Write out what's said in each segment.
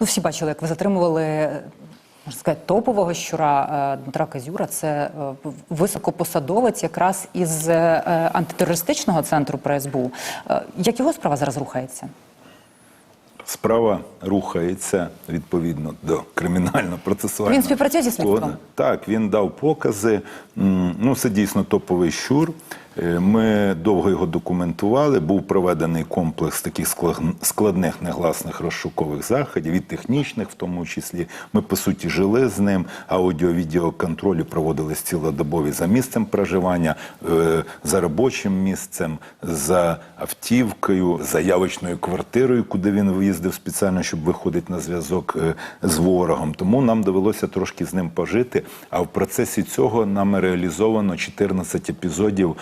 Ну, всі бачили, як ви затримували. Можна сказати, топового щура е, Дмитра Казюра це е, високопосадовець якраз із е, антитерористичного центру при СБУ. Як його справа зараз рухається? Справа рухається відповідно до кримінально-процесуального. Він співпрацює зі слідством? Так, він дав покази. Ну, це дійсно топовий щур. Е, Ми довго його документували. Був проведений комплекс таких склад- складних негласних розшукових заходів, і технічних, в тому числі. Ми по суті жили з ним. Аудіо-відеоконтролі проводились цілодобові за місцем проживання, е, за робочим місцем, за автівкою, за явочною квартирою, куди він виїздив спеціально, щоб виходити на зв'язок е, з ворогом. Тому нам довелося трошки з ним пожити. А в процесі цього нами реалізовано 14 епізодів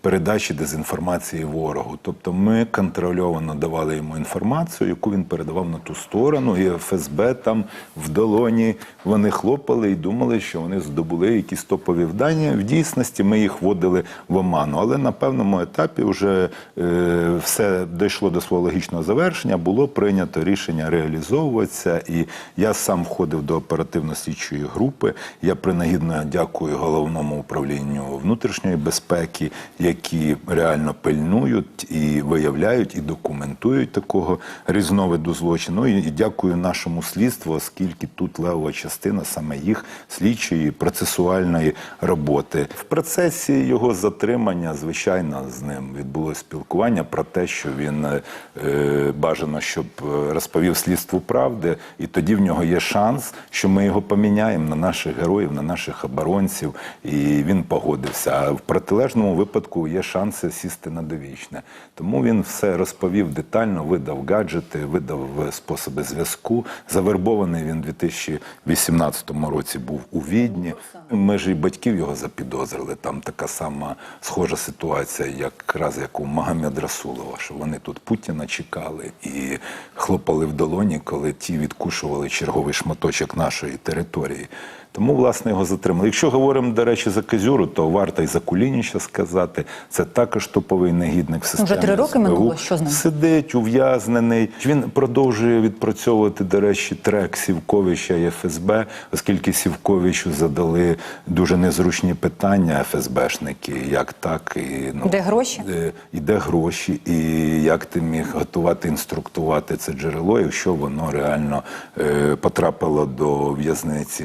передачі дезінформації ворогу. Тобто ми контрольовано давали йому інформацію, яку він передавав на ту сторону, і ФСБ там в долоні вони хлопали і думали, що вони здобули якісь топові вдання. В дійсності ми їх вводили в оману. Але на певному етапі вже е, все дійшло до свого логічного завершення. Було прийнято рішення реалізовуватися, і я сам входив до оперативно-слідчої групи. Я принагідно дякую головному управлінню внутрішньої безпеки, які реально пильнують і виявляють, і документують такого різновиду злочину. І і дякую нашому слідству, оскільки тут левова частина саме їх слідчої процесуальної роботи. В процесі його затримання, звичайно, з ним відбулося спілкування про те, що він е, бажано, щоб е, розповів слідству правди, і тоді в нього є шанс, що ми його поміняємо на наших героїв, на наших оборонців, і він погодився. А в протилежному випадку є шанси сісти на довічне. Тому він все розповів детально, видав гаджети, видав е, способи зв'язку. Завербований він у 2018 році був у Відні. Ми ж і батьків його запідозрили. Там така сама схожа ситуація, якраз як у Магомед Расулова, що вони тут Путіна чекали і хлопали в долоні, коли ті відкушували черговий шматочок нашої території. Тому, власне, його затримали. Якщо говоримо, до речі, за Козюру, то варто і за Кулініча сказати. Це також топовий негідник в системі. Вже три роки СБУ. минуло. Що з ним? Сидить ув'язнений. Він продовжує відпрацьовувати, до речі, трек Сівковича і ФСБ, оскільки Сівковичу задали дуже незручні питання ФСБшники. Як так? І, ну, Де гроші? е, і де гроші, і як ти міг готувати, інструктувати це джерело, якщо воно реально е, потрапило до в'язниці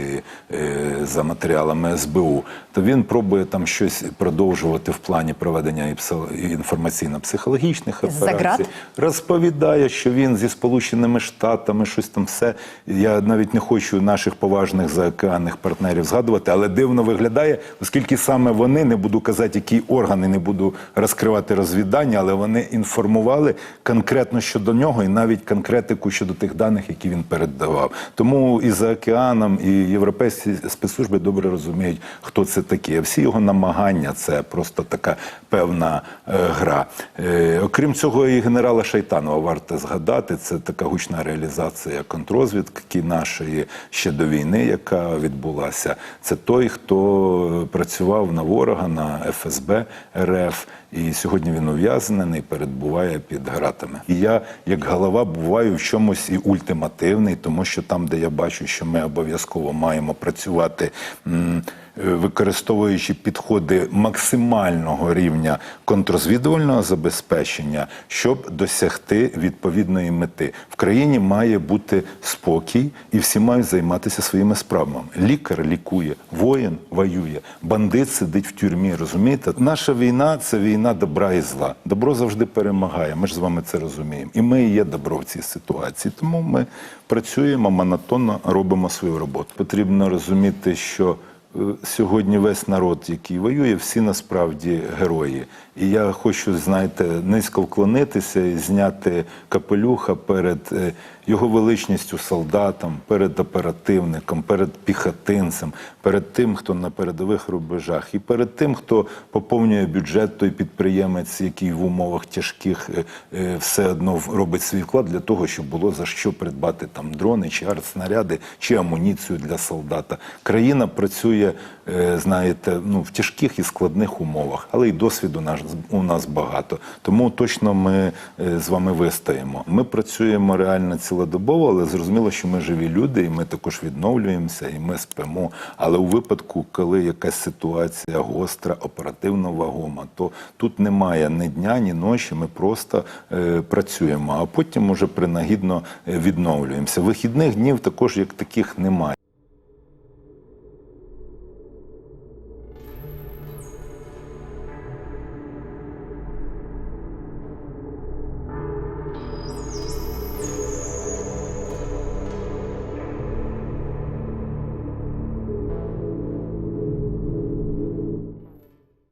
е, за матеріалами СБУ, то він пробує там щось продовжувати в плані проведення інформаційно-психологічних операцій. Розповідає, що він зі Сполученими Штатами щось там все. Я навіть не хочу наших поважних заокеанних партнерів згадувати, але дивно виглядає, оскільки саме вони не буду казати, які органи не буду розкривати розвідання, але вони інформували конкретно щодо нього, і навіть конкретику щодо тих даних, які він передавав. Тому і за океаном, і європейські спецслужби добре розуміють, хто це такі. Всі його намагання це просто така певна е, гра. Е, окрім цього, і генерала Шайтанова варто згадати. Це така гучна реалізація контрозвідки нашої ще до війни, яка відбулася. Це той, хто працював на ворога, на ФСБ РФ. І сьогодні він ув'язнений, перебуває під гратами. І я, як голова, буваю в чомусь і ультимативний, тому що там, де я бачу, що ми обов'язково маємо працювати. Використовуючи підходи максимального рівня контррозвідувального забезпечення, щоб досягти відповідної мети, в країні має бути спокій, і всі мають займатися своїми справами. Лікар лікує, воїн воює, бандит сидить в тюрмі. Розумієте, наша війна це війна добра і зла. Добро завжди перемагає. Ми ж з вами це розуміємо. І ми є добро в цій ситуації. Тому ми працюємо монотонно, робимо свою роботу. Потрібно розуміти, що сьогодні весь народ, який воює, всі насправді герої. І я хочу, знаєте, низько вклонитися і зняти капелюха перед е, його величністю солдатом, перед оперативником, перед піхотинцем, перед тим, хто на передових рубежах, і перед тим, хто поповнює бюджет, той підприємець, який в умовах тяжких е, е, все одно робить свій вклад для того, щоб було за що придбати там дрони, чи артснаряди, чи амуніцію для солдата. Країна працює працює, е, знаєте, ну в тяжких і складних умовах, але й досвіду наш у нас багато. Тому точно ми е, з вами вистоїмо. Ми працюємо реально цілодобово, але зрозуміло, що ми живі люди, і ми також відновлюємося, і ми спимо. Але у випадку, коли якась ситуація гостра, оперативно вагома, то тут немає ні дня, ні ночі. Ми просто е, працюємо, а потім уже принагідно е, відновлюємося. Вихідних днів також як таких немає.